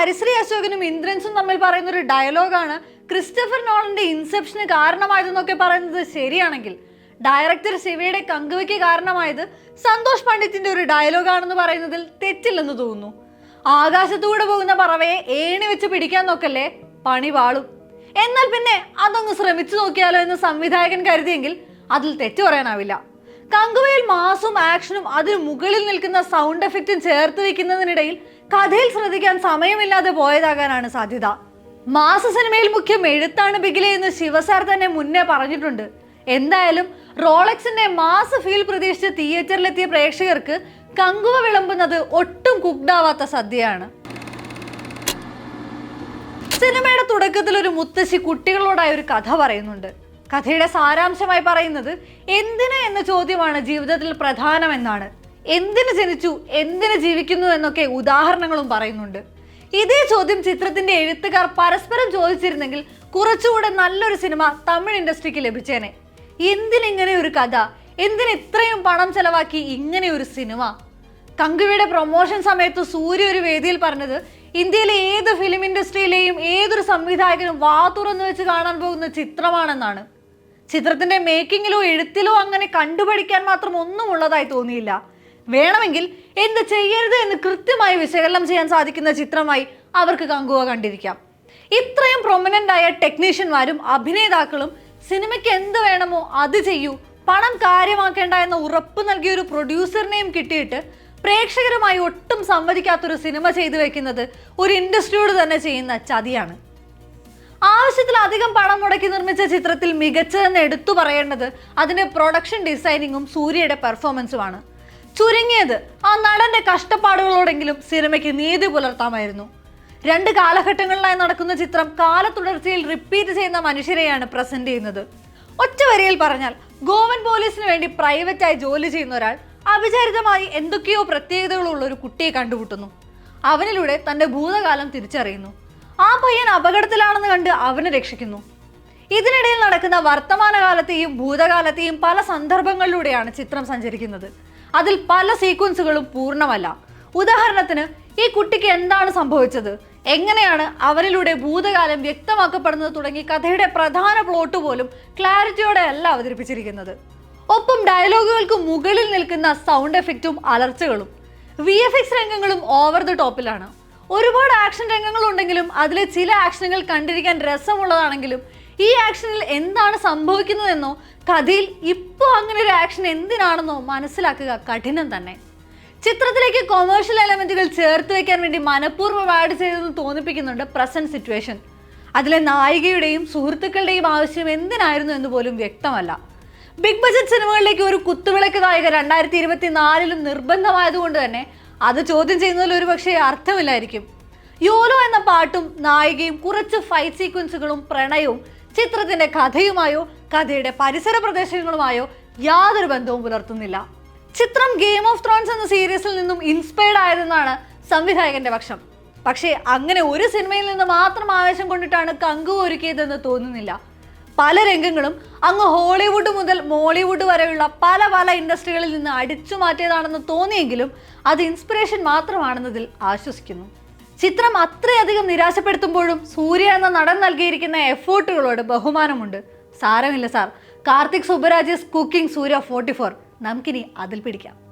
ഹരിശ്രീ അശോകനും ഇന്ദ്രൻസും തമ്മിൽ പറയുന്ന ഒരു ഡയലോഗാണ് ക്രിസ്റ്റഫർ നോളന്റെ ഇൻസെപ്ഷന് കാരണമായതെന്നൊക്കെ പറയുന്നത് ശരിയാണെങ്കിൽ. ഡയറക്ടർ ശിവയുടെ കങ്കുവയ്ക്ക് കാരണമായത് സന്തോഷ് പണ്ഡിറ്റിന്റെ ഒരു ഡയലോഗാണെന്ന് പറയുന്നതിൽ തെറ്റില്ലെന്ന് തോന്നുന്നു. ആകാശത്തൂടെ പോകുന്ന പറവയെ ഏണി വെച്ച് പിടിക്കാൻ നോക്കല്ലേ? പണി വാളും എന്നാൽ പിന്നെ അതൊന്ന് ശ്രമിച്ചു നോക്കിയാലോ എന്ന് സംവിധായകൻ കരുതിയെങ്കിൽ അതിൽ തെറ്റു പറയാനാവില്ല. കങ്കുവയിൽ മാസും ആക്ഷനും അതിന് മുകളിൽ നിൽക്കുന്ന സൗണ്ട് എഫക്റ്റും ചേർത്ത് വെക്കുന്നതിനിടയിൽ കഥയിൽ ശ്രദ്ധിക്കാൻ സമയമില്ലാതെ പോയതാകാനാണ് സാധ്യത. മാസ സിനിമയിൽ മുഖ്യം എഴുത്താണ് ബിഗിലെ എന്ന് ശിവസാർ തന്നെ മുന്നേ പറഞ്ഞിട്ടുണ്ട്. എന്തായാലും റോളക്സിന്റെ മാസ് ഫീൽ പ്രതീക്ഷിച്ച് തിയേറ്ററിലെത്തിയ പ്രേക്ഷകർക്ക് കങ്കുവ വിളമ്പുന്നത് ഒട്ടും കുക്ഡാവാത്ത സദ്യയാണ്. സിനിമയുടെ തുടക്കത്തിൽ ഒരു മുത്തശ്ശി കുട്ടികളോടായ ഒരു കഥ പറയുന്നുണ്ട്. കഥയുടെ സാരാംശമായി പറയുന്നത് എന്തിന് എന്ന ചോദ്യമാണ് ജീവിതത്തിൽ പ്രധാനമെന്നാണ്. എന്തിന് ജനിച്ചു എന്തിന് ജീവിക്കുന്നു എന്നൊക്കെ ഉദാഹരണങ്ങളും പറയുന്നുണ്ട്. ഇതേ ചോദ്യം ചിത്രത്തിന്റെ എഴുത്തുകാർ പരസ്പരം ചോദിച്ചിരുന്നെങ്കിൽ കുറച്ചുകൂടെ നല്ലൊരു സിനിമ തമിഴ് ഇൻഡസ്ട്രിക്ക് ലഭിച്ചേനെ. എന്തിനിങ്ങനെ ഒരു കഥ? എന്തിന് ഇത്രയും പണം ചെലവാക്കി ഇങ്ങനെ ഒരു സിനിമ? കങ്കുവയുടെ പ്രൊമോഷൻ സമയത്ത് സൂര്യ ഒരു വേദിയിൽ പറഞ്ഞത് ഇന്ത്യയിലെ ഏത് ഫിലിം ഇൻഡസ്ട്രിയിലെയും ഏതൊരു സംവിധായകനും വാ തുറന്നു വെച്ച് കാണാൻ പോകുന്ന ചിത്രമാണെന്നാണ്. ചിത്രത്തിന്റെ മേക്കിങ്ങിലോ എഴുത്തിലോ അങ്ങനെ കണ്ടുപഠിക്കാൻ മാത്രം ഒന്നും ഉള്ളതായി തോന്നിയില്ല. വേണമെങ്കിൽ എന്ത് ചെയ്യരുത് എന്ന് കൃത്യമായി വിശകലനം ചെയ്യാൻ സാധിക്കുന്ന ചിത്രമായി അവർക്ക് കങ്കുവ കണ്ടിരിക്കാം. ഇത്രയും പ്രൊമിനന്റ് ആയ ടെക്നീഷ്യന്മാരും അഭിനേതാക്കളും സിനിമയ്ക്ക് എന്ത് വേണമോ അത് ചെയ്യൂ. പണം കാര്യമാക്കേണ്ട എന്ന ഉറപ്പ് നൽകിയ ഒരു പ്രൊഡ്യൂസറിനെയും കിട്ടിയിട്ട് പ്രേക്ഷകരുമായി ഒട്ടും സംവദിക്കാത്തൊരു സിനിമ ചെയ്തു വെക്കുന്നത് ഒരു ഇൻഡസ്ട്രിയോട് തന്നെ ചെയ്യുന്ന ചതിയാണ്. ആവശ്യത്തിലധികം പണം മുടക്കി നിർമ്മിച്ച ചിത്രത്തിൽ മികച്ചതെന്ന് എടുത്തു പറയേണ്ടത് അതിന്റെ പ്രൊഡക്ഷൻ ഡിസൈനിങ്ങും സൂര്യയുടെ പെർഫോമൻസുമാണ് ചുരുങ്ങിയത്. ആ നടന്റെ കഷ്ടപ്പാടുകളോടെങ്കിലും സിനിമയ്ക്ക് നീതി പുലർത്താമായിരുന്നു. രണ്ട് കാലഘട്ടങ്ങളിലായി നടക്കുന്ന ചിത്രം കാലത്തുടർച്ചയിൽ റിപ്പീറ്റ് ചെയ്യുന്ന മനുഷ്യരെയാണ് പ്രസന്റ് ചെയ്യുന്നത്. ഒറ്റ വരിയിൽ പറഞ്ഞാൽ ഗോവൻ പോലീസിന് വേണ്ടി പ്രൈവറ്റായി ജോലി ചെയ്യുന്ന ഒരാൾ അവിചാരിതമായി എന്തൊക്കെയോ പ്രത്യേകതകളുള്ള ഒരു കുട്ടിയെ കണ്ടുമുട്ടുന്നു. അവനിലൂടെ തന്റെ ഭൂതകാലം തിരിച്ചറിയുന്നു. ആ പയ്യൻ അപകടത്തിലാണെന്ന് കണ്ട് അവനെ രക്ഷിക്കുന്നു. ഇതിനിടയിൽ നടക്കുന്ന വർത്തമാനകാലത്തെയും ഭൂതകാലത്തെയും പല സന്ദർഭങ്ങളിലൂടെയാണ് ചിത്രം സഞ്ചരിക്കുന്നത്. അതിൽ പല സീക്വൻസുകളും പൂർണമല്ല. ഉദാഹരണത്തിന് ഈ കുട്ടിക്ക് എന്താണ് സംഭവിച്ചത്? എങ്ങനെയാണ് അവരിലൂടെ ഭൂതകാലം വ്യക്തമാക്കപ്പെടുന്നത് തുടങ്ങി കഥയുടെ പ്രധാന പ്ലോട്ട് പോലും ക്ലാരിറ്റിയോടെ അല്ല അവതരിപ്പിച്ചിരിക്കുന്നത്. ഒപ്പം ഡയലോഗുകൾക്ക് മുകളിൽ നിൽക്കുന്ന സൗണ്ട് എഫക്റ്റും അലർച്ചകളും. വി എഫ് എക്സ് രംഗങ്ങളും ഓവർ ദ ടോപ്പിലാണ് ഒരുപാട് ആക്ഷൻ രംഗങ്ങളുണ്ടെങ്കിലും അതിലെ ചില ആക്ഷനുകൾ കണ്ടിരിക്കാൻ രസമുള്ളതാണെങ്കിലും ഈ ആക്ഷനിൽ എന്താണ് സംഭവിക്കുന്നതെന്നോ കഥയിൽ ഇപ്പോൾ അങ്ങനെ ഒരു ആക്ഷൻ എന്തിനാണെന്നോ മനസ്സിലാക്കുക കഠിനം തന്നെ. ചിത്രത്തിലേക്ക് കൊമേഴ്ഷ്യൽ എലമെന്റുകൾ ചേർത്ത് വെക്കാൻ വേണ്ടി മനഃപൂർവം ആഡ് ചെയ്തെന്ന് തോന്നിപ്പിക്കുന്നുണ്ട് പ്രസന്റ് സിറ്റുവേഷൻ അതിലെ നായികയുടെയും സുഹൃത്തുക്കളുടെയും ആവശ്യം എന്തിനായിരുന്നു എന്ന് പോലും വ്യക്തമല്ല. ബിഗ് ബജറ്റ് സിനിമകളിലേക്ക് ഒരു കുത്തുവിളക്ക് നായിക രണ്ടായിരത്തി ഇരുപത്തി നാലിലും നിർബന്ധമായതുകൊണ്ട് തന്നെ അത് ചോദ്യം ചെയ്യുന്നതിൽ ഒരു പക്ഷേ അർത്ഥമില്ലായിരിക്കും. യോലോ എന്ന പാട്ടും നായികയും കുറച്ച് ഫൈറ്റ് സീക്വൻസുകളും പ്രണയവും ചിത്രത്തിന്റെ കഥയുമായോ കഥയുടെ പരിസര പ്രദേശങ്ങളുമായോ യാതൊരു ബന്ധവും പുലർത്തുന്നില്ല. ചിത്രം ഗെയിം ഓഫ് ത്രോൺസ് എന്ന സീരീസിൽ നിന്നും ഇൻസ്പയർഡ് ആയതെന്നാണ് സംവിധായകന്റെ പക്ഷം. പക്ഷേ അങ്ങനെ ഒരു സിനിമയിൽ നിന്ന് മാത്രം ആവേശം കൊണ്ടിട്ടാണ് കങ്കു ഒരുക്കിയതെന്ന് തോന്നുന്നില്ല. പല രംഗങ്ങളും അങ്ങ് ഹോളിവുഡ് മുതൽ മോളിവുഡ് വരെയുള്ള പല പല ഇൻഡസ്ട്രികളിൽ നിന്ന് അടിച്ചു മാറ്റിയതാണെന്ന് തോന്നിയെങ്കിലും അത് ഇൻസ്പിറേഷൻ മാത്രമാണെന്നതിൽ ആശ്വസിക്കുന്നു. ചിത്രം അത്രയധികം നിരാശപ്പെടുത്തുമ്പോഴും സൂര്യ എന്ന നടൻ നൽകിയിരിക്കുന്ന എഫേർട്ടുകളോട് ബഹുമാനമുണ്ട്. സാരമില്ല sir. Karthik Subbaraj cooking Suriya forty four. നമുക്കിനി അതിൽ പിടിക്കാം.